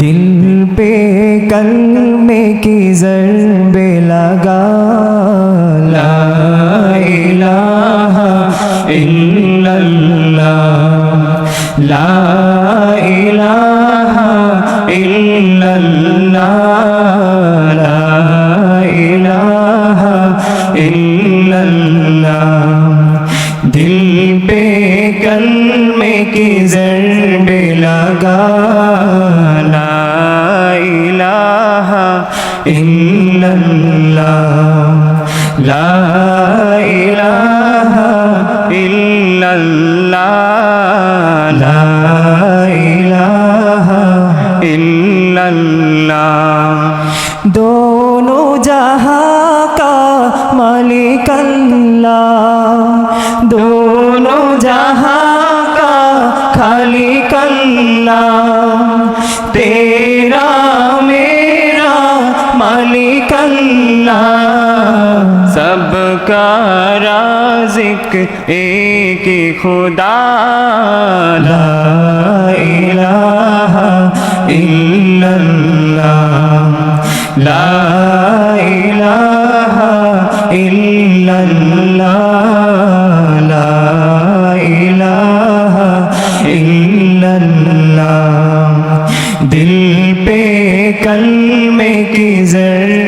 दिल पे कलमे की जरबे लगा। ला इलाहा इल्लल्लाह। ला इलाहा इल्लल्लाह। ला इलाहा दिल पे कलमे की जरबे लगा। ইল্লাল্লাহ লা ইলাহা ইল্লাল্লাহ লা ইলাহা ইল্লাল্লাহ দোনো জাহা কা মালিক আল্লাহ দোনো জাহা এক এক খুদা ইলাহা ইল্লাল্লাহ। লা ইলাহা ইল্লাল্লাহ। লা ইলাহা ইল্লাল্লাহ। দিল পে কলমে কি জর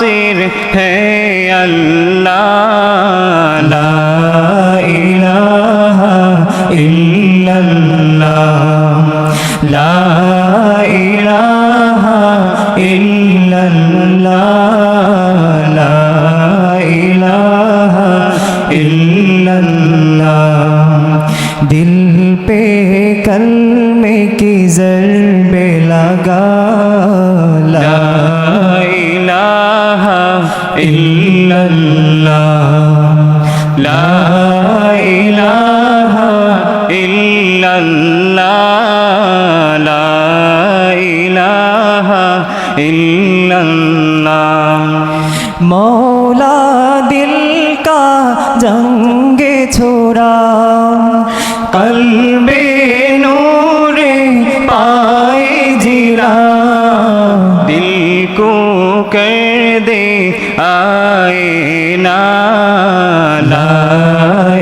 নাসির হে আল্লাহ, লা ইলাহা ইল্লাল্লাহ, লা ইলাহা ইল্লাল্লাহ, লা ইলাহা ইল্লাল্লাহ। দিল পে কলমে কি জরবে লাগা, লা ইল্লাল্লাহ লা ইলাহা ইল্লাল্লাহ লা ইলাহা ইল্লাল্লাহ। মৌলা দিল কা জঙ্গে ছোড়া কলবে নূরে পায়ে জিরা দিল কো कर दे आए ना ला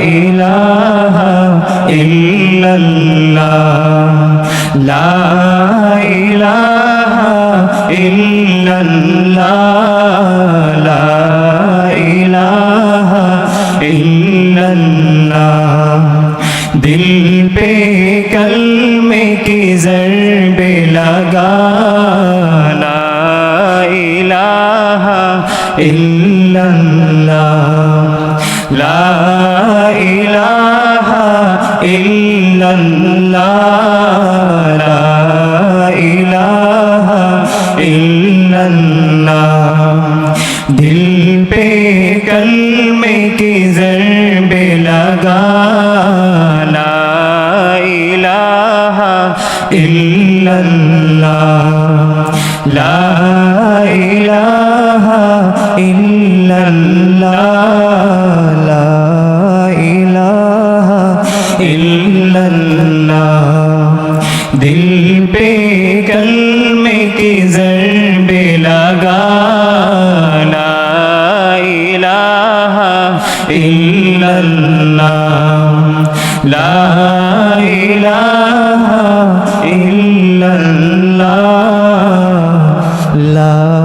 इलाहा इल्लल्लाह ला इलाहा इल्लल्लाह ला इलाहा इल्लल्लाह दिल पे कलमे की जरबे लगा illallah la ilaha illallah la ilaha illallah dil pe kalme ki zarbe laga la ilaha illallah la ilaha दिल पे कलमे की जरबे लगा ला इलाहा इल्लल्लाह ला इलाहा इल्लल्लाह ला